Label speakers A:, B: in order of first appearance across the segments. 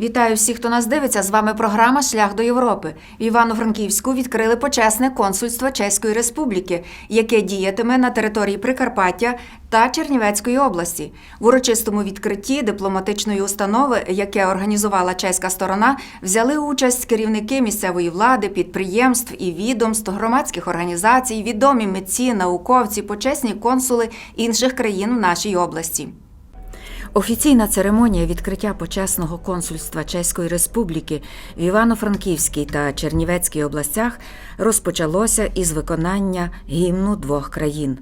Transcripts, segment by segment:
A: Вітаю всіх, хто нас дивиться. З вами програма Шлях до Європи. В Івано-Франківську відкрили почесне консульство Чеської Республіки, яке діятиме на території Прикарпаття та Чернівецької області. В урочистому відкритті дипломатичної установи, яке організувала чеська сторона, взяли участь керівники місцевої влади, підприємств і відомств, громадських організацій, відомі митці, науковці, почесні консули інших країн в нашій області. Офіційна церемонія відкриття почесного консульства Чеської Республіки в Івано-Франківській та Чернівецькій областях розпочалося із виконання гімну двох країн.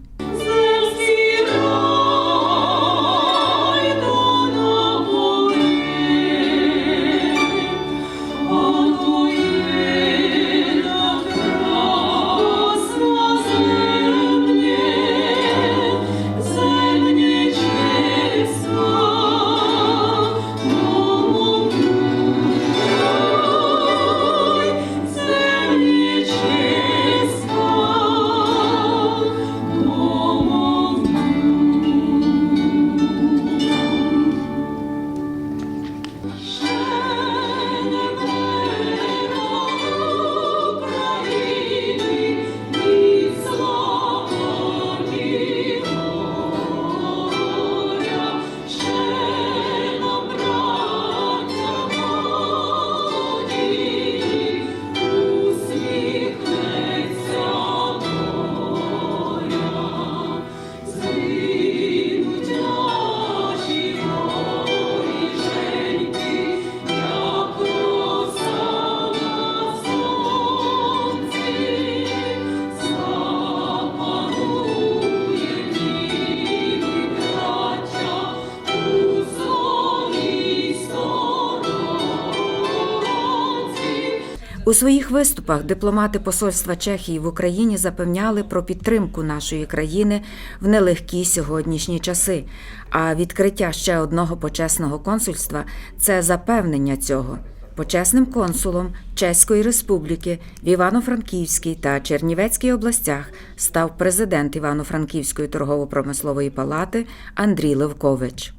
A: У своїх виступах дипломати посольства Чехії в Україні запевняли про підтримку нашої країни в нелегкі сьогоднішні часи. А відкриття ще одного почесного консульства це запевнення цього. Почесним консулом Чеської Республіки в Івано-Франківській та Чернівецькій областях став президент Івано-Франківської торгово-промислової палати Андрій Левкович.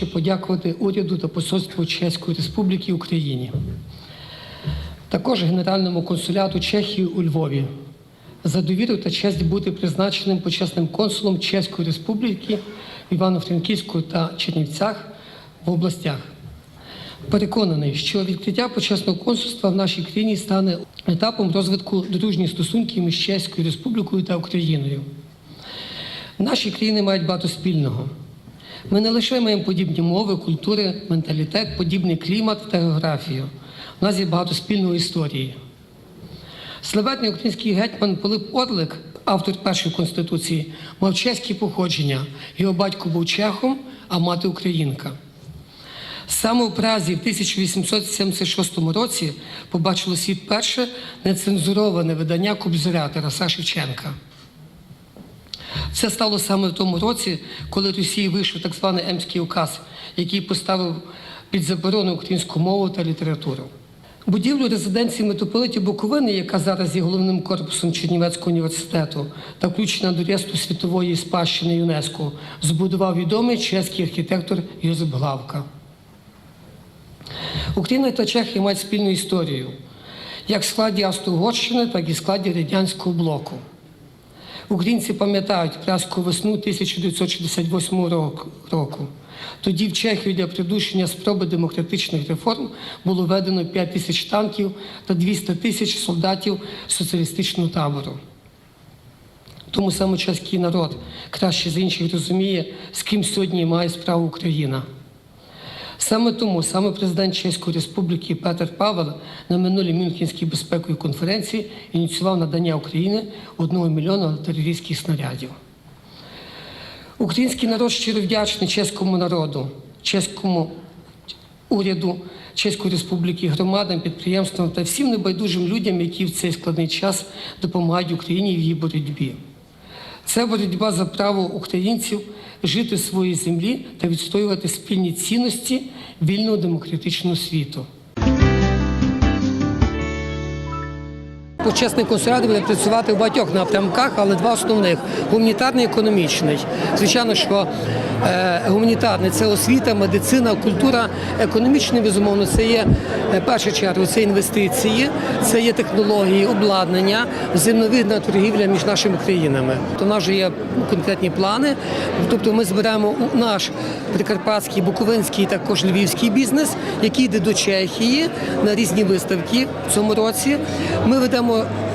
B: Хочу подякувати уряду та посольству Чеської Республіки Україні, також Генеральному консуляту Чехії у Львові за довіру та честь бути призначеним почесним консулом Чеської Республіки в Івано-Франківську та Чернівцях в областях. Переконаний, що відкриття почесного консульства в нашій країні стане етапом розвитку дружніх стосунків між Чеською Республікою та Україною. Наші країни мають багато спільного. Ми не лише маємо подібні мови, культури, менталітет, подібний клімат та географію. У нас є багато спільної історії. Славетний український гетьман Пилип Орлик, автор першої конституції, мав чеське походження. Його батько був чехом, а мати українка. Саме у Празі в 1876 році побачило світ перше нецензуроване видання Кобзаря Тараса Шевченка. Це стало саме в тому році, коли Росії вийшов так званий Емський указ, який поставив під заборону українську мову та літературу. Будівлю резиденції митрополитів Буковини, яка зараз є головним корпусом Чернівецького університету та включена до реєстру світової спадщини ЮНЕСКО, збудував відомий чеський архітектор Йозип Главка. Україна та Чехія мають спільну історію, як в складі Австро-Угорщини, так і в складі Радянського блоку. Українці пам'ятають празьку весну 1968 року. Тоді в Чехію для придушення спроби демократичних реформ було введено 5 тисяч танків та 200 тисяч солдатів соціалістичного табору. Тому саме чеський народ краще з інших розуміє, з ким сьогодні має справу Україна. Саме тому саме президент Чеської Республіки Петер Павел на минулій Мюнхенській безпековій конференції ініціював надання Україні 1 мільйона артилерійських снарядів. Український народ щиро вдячний чеському народу, чеському уряду Чеської Республіки, громадам, підприємствам та всім небайдужим людям, які в цей складний час допомагають Україні в її боротьбі. Це боротьба за право українців жити своїй землі та відстоювати спільні цінності вільного демократичного світу. Почесний консулят буде працювати в багатьох напрямках, але два основних гуманітарний і економічний. Звичайно, що е, гуманітарний це освіта, медицина, культура, економічний, безумовно, це є е, першу чергу це інвестиції, це є технології, обладнання, взаємовигідна торгівля між нашими країнами. В нас вже є конкретні плани. Тобто ми зберемо наш прикарпатський, буковинський, також львівський бізнес, який йде до Чехії на різні виставки в цьому році. Ми ведемо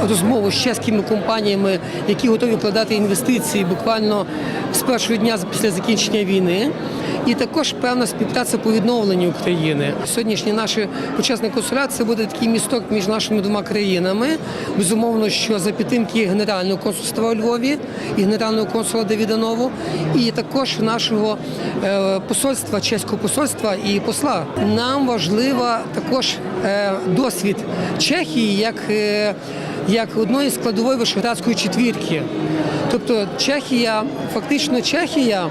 B: розмову з чеськими компаніями, які готові вкладати інвестиції буквально з першого дня після закінчення війни. І також певна співпраця по відновленню України. Сьогоднішній наш почесний консулят це буде такий місток між нашими двома країнами. Безумовно, що за підтримки Генерального консульства у Львові і генерального консула Давіда Нову, і також нашого е, посольства, чеського посольства і посла. Нам важлива також е, досвід Чехії як. Як одної складової вишеградської четвірки. Тобто Чехія, фактично Чехія,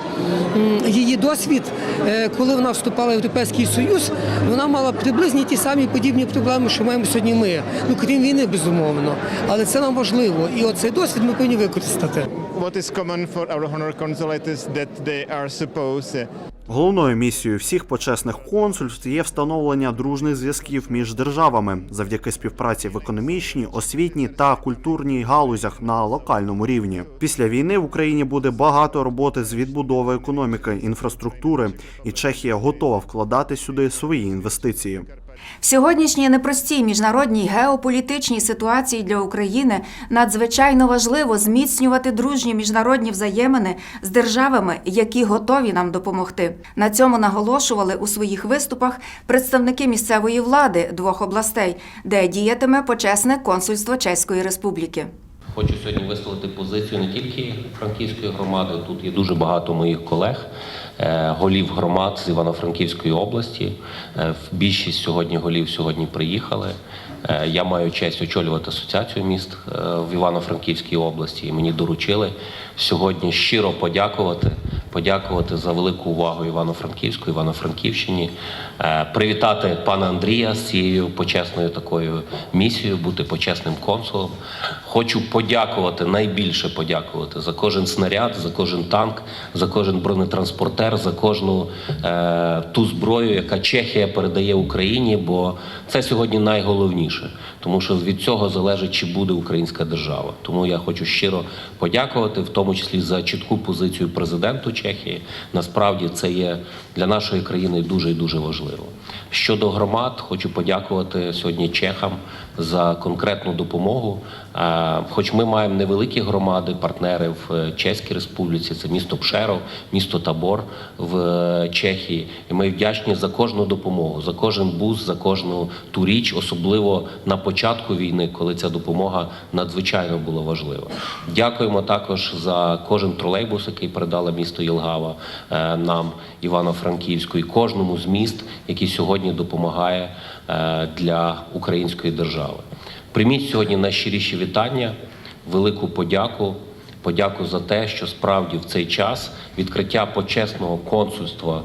B: її досвід, е, коли вона вступала в Європейський Союз, вона мала приблизні ті самі подібні проблеми, що маємо сьогодні ми. Ну крім війни, безумовно. Але це нам важливо. І оцей досвід ми повинні використати.
C: What is common for our honor consulate is that they are supposed
D: Головною місією всіх почесних консульств є встановлення дружних зв'язків між державами завдяки співпраці в економічній, освітній та культурній галузях на локальному рівні. Після війни в Україні буде багато роботи з відбудови економіки, інфраструктури, і Чехія готова вкладати сюди свої інвестиції.
A: В сьогоднішній непростій міжнародній геополітичній ситуації для України надзвичайно важливо зміцнювати дружні міжнародні взаємини з державами, які готові нам допомогти. На цьому наголошували у своїх виступах представники місцевої влади двох областей, де діятиме почесне консульство Чеської Республіки.
E: Хочу сьогодні висловити позицію не тільки франківської громади. Тут є дуже багато моїх колег, е, голів громад з Івано-Франківської області. Е, Більшість сьогодні голів сьогодні приїхали. Е, Я маю честь очолювати асоціацію міст е, в Івано-Франківській області. І мені доручили сьогодні щиро подякувати. Подякувати за велику увагу Івано-Франківську, Івано-Франківщині, Е, привітати пана Андрія з цією почесною такою місією, бути почесним консулом. Хочу подякувати, найбільше подякувати за кожен снаряд, за кожен танк, за кожен бронетранспортер, за кожну е, ту зброю, яка Чехія передає Україні, бо це сьогодні найголовніше, тому що від цього залежить, чи буде українська держава. Тому я хочу щиро подякувати, в тому числі за чітку позицію президенту Чехії. Насправді це є для нашої країни дуже і дуже важливо. Щодо громад, хочу подякувати сьогодні чехам за конкретну допомогу. Е, Хоч ми маємо невеликі громади, партнери в е, Чеській Республіці, це місто Пшеров, місто Табор в е, Чехії. І ми вдячні за кожну допомогу, за кожен бус, за кожну ту річ, особливо на початку війни, коли ця допомога надзвичайно була важлива. Дякуємо також за кожен тролейбус, який передала місто Єлгава нам, Івано-Франківську, і кожному з міст, який сьогодні допомагає для української держави. Прийміть сьогодні найщиріші вітання, велику подяку. Подяку за те, що справді в цей час відкриття почесного консульства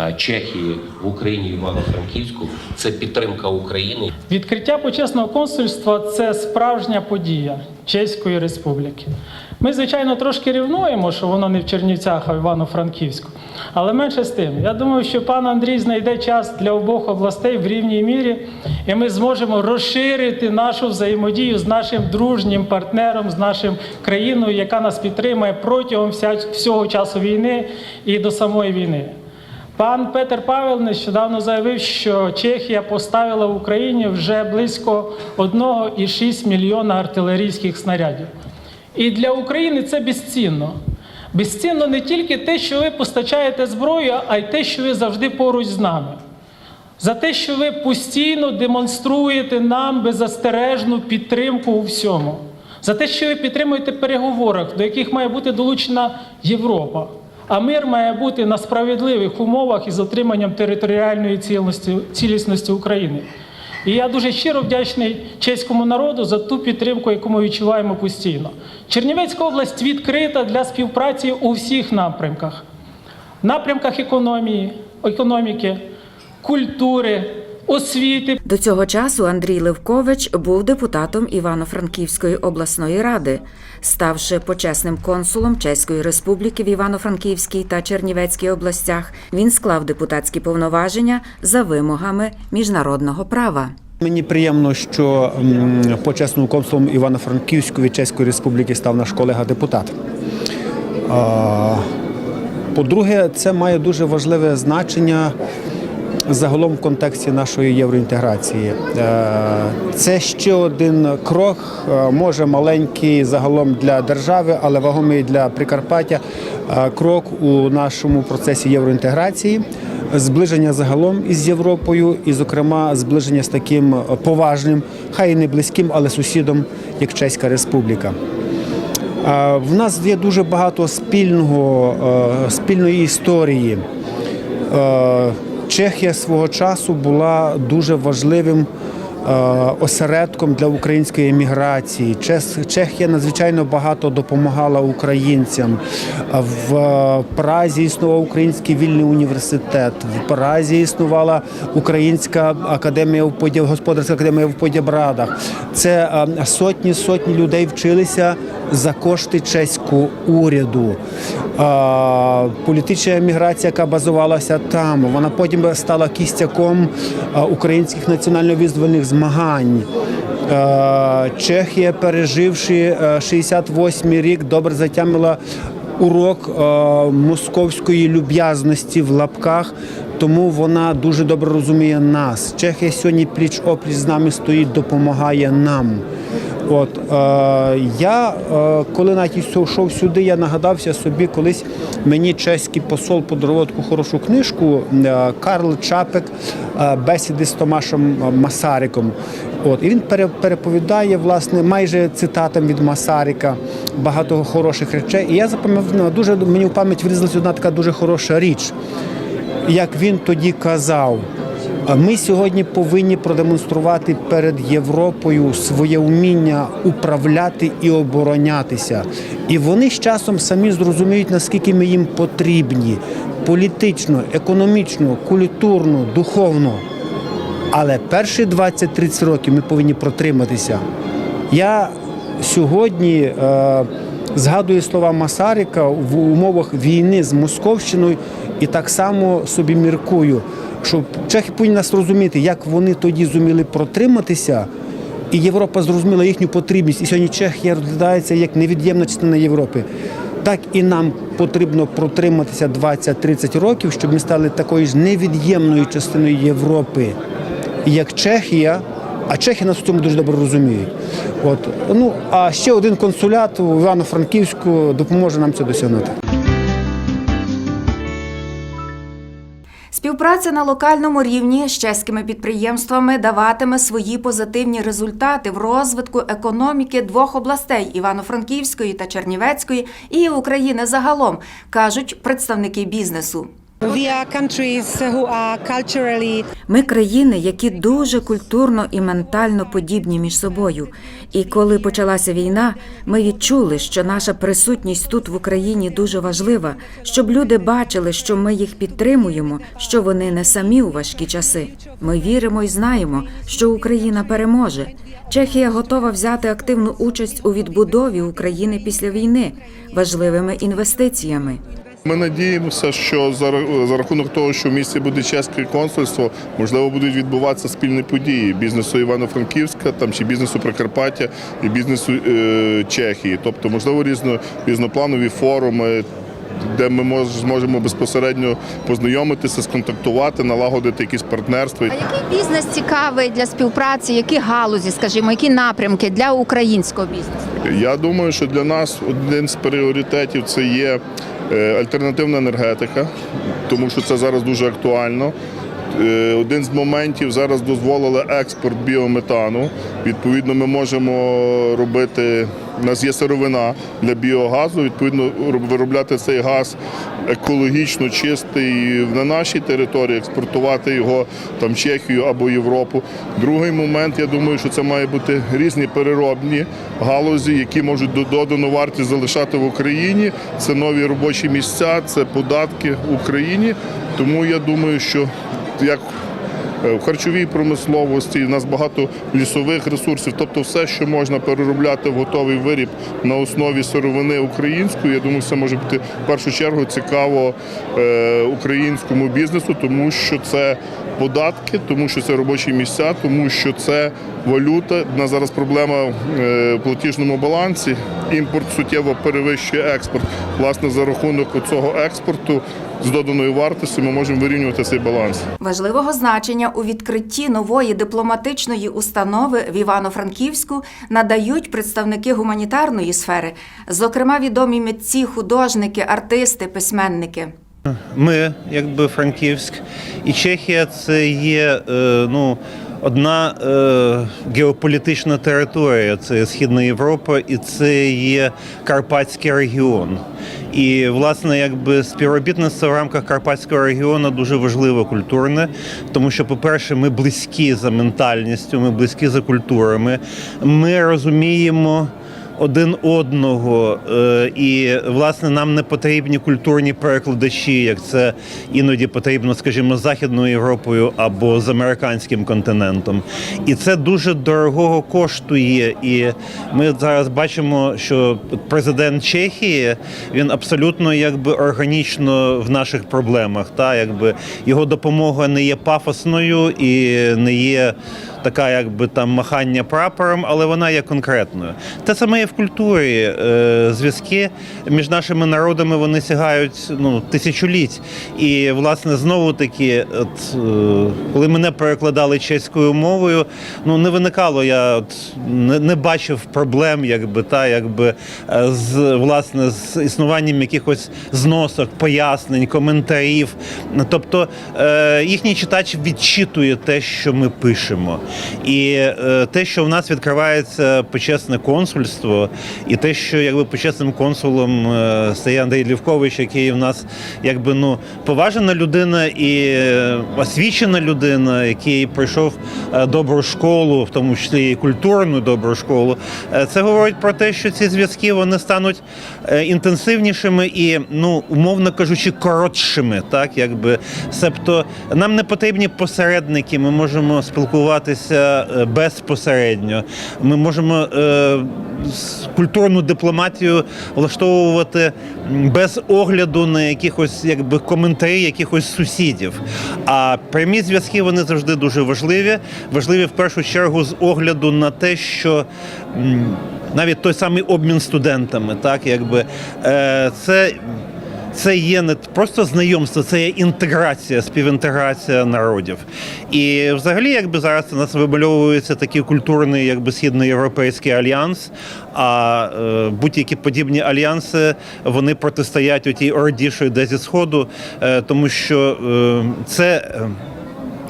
E: е, Чехії в Україні Івано-Франківську це підтримка України
F: Відкриття почесного консульства це справжня подія Чеської Республіки. Ми, звичайно, трошки рівнуємо, що воно не в Чернівцях, а в Івано-Франківську. Але менше з тим, я думаю, що пан Андрій знайде час для обох областей в рівній мірі, і ми зможемо розширити нашу взаємодію з нашим дружнім партнером, з нашим країною, яка нас підтримує протягом всього часу війни і до самої війни. Пан Петер Павел нещодавно заявив, що Чехія поставила в Україні вже близько 1,6 мільйона артилерійських снарядів. І для України це безцінно. Безцінно не тільки те, що ви постачаєте зброю, а й те, що ви завжди поруч з нами. За те, що ви постійно демонструєте нам беззастережну підтримку у всьому. За те, що ви підтримуєте переговорах, до яких має бути долучена Європа. А мир має бути на справедливих умовах із отриманням територіальної цілісності, України. І я дуже щиро вдячний чеському народу за ту підтримку, яку ми відчуваємо постійно. Чернівецька область відкрита для співпраці у всіх напрямках. напрямках економії, економіки, культури, освіти.
A: До цього часу Андрій Левкович був депутатом Івано-Франківської обласної ради, ставши почесним консулом Чеської Республіки в Івано-Франківській та Чернівецькій областях. Він склав депутатські повноваження за вимогами міжнародного права.
G: Мені приємно, що почесним консулом Івано-Франківської Чеської Республіки став наш колега депутат. По-друге, це має дуже важливе значення загалом в контексті нашої євроінтеграції. Е, Це ще один крок, е, може маленький загалом для держави, але вагомий для Прикарпаття. е, Крок у нашому процесі євроінтеграції, зближення загалом із Європою, і, зокрема, зближення з таким поважним, хай і не близьким, але сусідом, як Чеська Республіка. В нас є дуже багато спільного, спільної історії. Чехія свого часу була дуже важливим е, осередком для української еміграції. Чехія надзвичайно багато допомагала українцям. Е, В Празі існував Український вільний університет. В Празі існувала Українська академія в Подя- господарська академія в Подябрадах. Це е, сотні сотні людей вчилися за кошти чеського уряду. Політична еміграція, яка базувалася там, вона потім стала кістяком українських національно-визвольних змагань. Чехія, переживши е, 68 рік, добре затямила урок московської люб'язності в лапках, тому вона дуже добре розуміє нас. Чехія сьогодні пліч опліч з нами стоїть, допомагає нам. От е, я, е, коли навіть йшов сюди, я нагадався собі, колись мені чеський посол подарував таку хорошу книжку е, Карл Чапек е, бесіди з Томашем Масариком. От і він пере- переповідає власне майже цитатам від Масарика багато хороших речей. І я запам'ятав дуже мені в пам'ять врізалася одна така дуже хороша річ як він тоді казав. Ми сьогодні повинні продемонструвати перед Європою своє вміння управляти і оборонятися. І вони з часом самі зрозуміють, наскільки ми їм потрібні політично, економічно, культурно, духовно. Але перші 20-30 років ми повинні протриматися. Я сьогодні е, згадую слова Масарика в умовах війни з Московщиною і так само собі міркую, що чехи повинні нас розуміти, як вони тоді зуміли протриматися, і Європа зрозуміла їхню потрібність. І сьогодні Чехія розглядається як невід'ємна частина Європи. Так і нам потрібно протриматися 20-30 років, щоб ми стали такою ж невід'ємною частиною Європи як Чехія, а чехи нас в цьому дуже добре розуміють. От. Ну, а ще один консулят у Івано-Франківську допоможе нам це досягнути.
A: Співпраця на локальному рівні з чеськими підприємствами даватиме свої позитивні результати в розвитку економіки двох областей Івано-Франківської та Чернівецької і України загалом, кажуть представники бізнесу. Ми країни, які дуже культурно і ментально подібні між собою. І коли почалася війна, ми відчули, що наша присутність тут в Україні дуже важлива, щоб люди бачили, що ми їх підтримуємо, що вони не самі у важкі часи. Ми віримо і знаємо, що Україна переможе. Чехія готова взяти активну участь у відбудові України після війни важливими інвестиціями.
H: Ми надіємося, що за, рахунок того, що в місті буде чеське консульство, можливо, будуть відбуватися спільні події бізнесу Івано-Франківська, там чи бізнесу Прикарпаття і бізнесу е, Чехії. Тобто, можливо, різно, різнопланові форуми, де ми мож, зможемо безпосередньо познайомитися, сконтактувати, налагодити якісь партнерства.
I: А який бізнес цікавий для співпраці? Які галузі, скажімо, які напрямки для українського бізнесу?
H: Я думаю, що для нас один з пріоритетів це є альтернативна енергетика, тому що це зараз дуже актуально. Е, Один з моментів зараз дозволили експорт біометану. Відповідно, ми можемо робити. У нас є сировина для біогазу. Відповідно, виробляти цей газ екологічно чистий на нашій території, експортувати його там Чехію або Європу. Другий момент, я думаю, що це має бути різні переробні галузі, які можуть до- додану вартість залишати в Україні. Це нові робочі місця, це податки в Україні. Тому я думаю, що як Е, В харчовій промисловості у нас багато лісових ресурсів, тобто все, що можна переробляти в готовий виріб на основі сировини української. Я думаю, це може бути в першу чергу цікаво е, українському бізнесу, тому що це податки, тому що це робочі місця, тому що це валюта. У нас зараз проблема е, в платіжному балансі. Імпорт суттєво перевищує експорт. Власне, за рахунок цього експорту з доданою вартістю ми можемо вирівнювати цей баланс.
A: Важливого значення у відкритті нової дипломатичної установи в Івано-Франківську надають представники гуманітарної сфери, зокрема відомі митці, художники, артисти, письменники.
J: Ми, якби Франківськ, і Чехія це є е, ну, одна е, геополітична територія. Це Східна Європа, і це є Карпатський регіон. І, власне, якби співробітництво в рамках Карпатського регіону дуже важливе культурне, тому що, по-перше, ми близькі за ментальністю, ми близькі за культурами. Ми розуміємо один одного, е, і власне нам не потрібні культурні перекладачі, як це іноді потрібно, скажімо, з Західною Європою або з американським континентом. І це дуже дорогого коштує. І ми зараз бачимо, що президент Чехії він абсолютно якби органічно в наших проблемах. Та якби його допомога не є пафосною і не є така, якби там махання прапором, але вона є конкретною. Те саме є в культурі. Е, Зв'язки між нашими народами вони сягають ну, тисячоліть. І, власне, знову таки, от, е, коли мене перекладали чеською мовою, ну не виникало, я от, не, не бачив проблем, якби та якби е, з власне з існуванням якихось зносок, пояснень, коментарів. Тобто їхній читач відчитує те, що ми пишемо. І е, те, що в нас відкривається почесне консульство, і те, що якби почесним консулом е, стає Андрій Лівкович, який в нас якби ну поважена людина і е, освічена людина, який пройшов е, добру школу, в тому числі і культурну добру школу. Е, Це говорить про те, що ці зв'язки вони стануть інтенсивнішими і, ну умовно кажучи, коротшими, так якби себто нам не потрібні посередники. Ми можемо спілкуватися е, безпосередньо. Ми можемо е, культурну дипломатію влаштовувати без огляду на якихось якби коментарі якихось сусідів. А прямі зв'язки вони завжди дуже важливі. Важливі в першу чергу з огляду на те, що навіть той самий обмін студентами, так якби е, це. Це є не просто знайомство, це є інтеграція, співінтеграція народів. І взагалі, якби зараз у нас вимальовується такий культурний, якби східноєвропейський альянс. А е, будь-які подібні альянси вони протистоять у орді, що йде зі сходу, е, тому що е, це.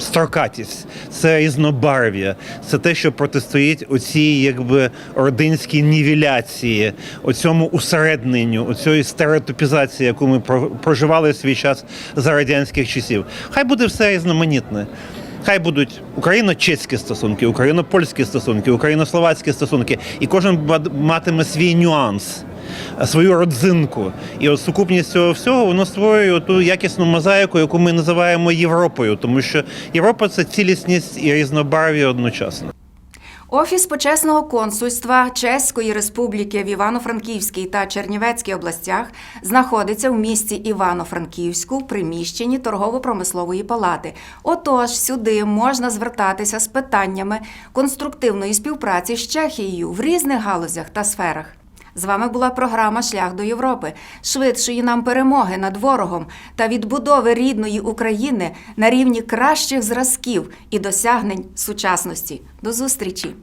J: Строкатість, це різнобарв'я, це те, що протистоїть оцій якби ординській нівеляції, оцьому усередненню, оцієї стереотипізації, яку ми про- проживали в свій час за радянських часів. Хай буде все різноманітне. Хай будуть україно-чеські стосунки, україно-польські стосунки, україно-словацькі стосунки, і кожен матиме свій нюанс свою родзинку. І от сукупність цього всього воно створює ту якісну мозаїку, яку ми називаємо Європою, тому що Європа це цілісність і різнобарв'я одночасно.
A: Офіс почесного консульства Чеської Республіки в Івано-Франківській та Чернівецькій областях знаходиться в місті Івано-Франківську в приміщенні торгово-промислової палати. Отож, сюди можна звертатися з питаннями конструктивної співпраці з Чехією в різних галузях та сферах. З вами була програма Шлях до Європи, швидшої нам перемоги над ворогом та відбудови рідної України на рівні кращих зразків і досягнень сучасності. До зустрічі!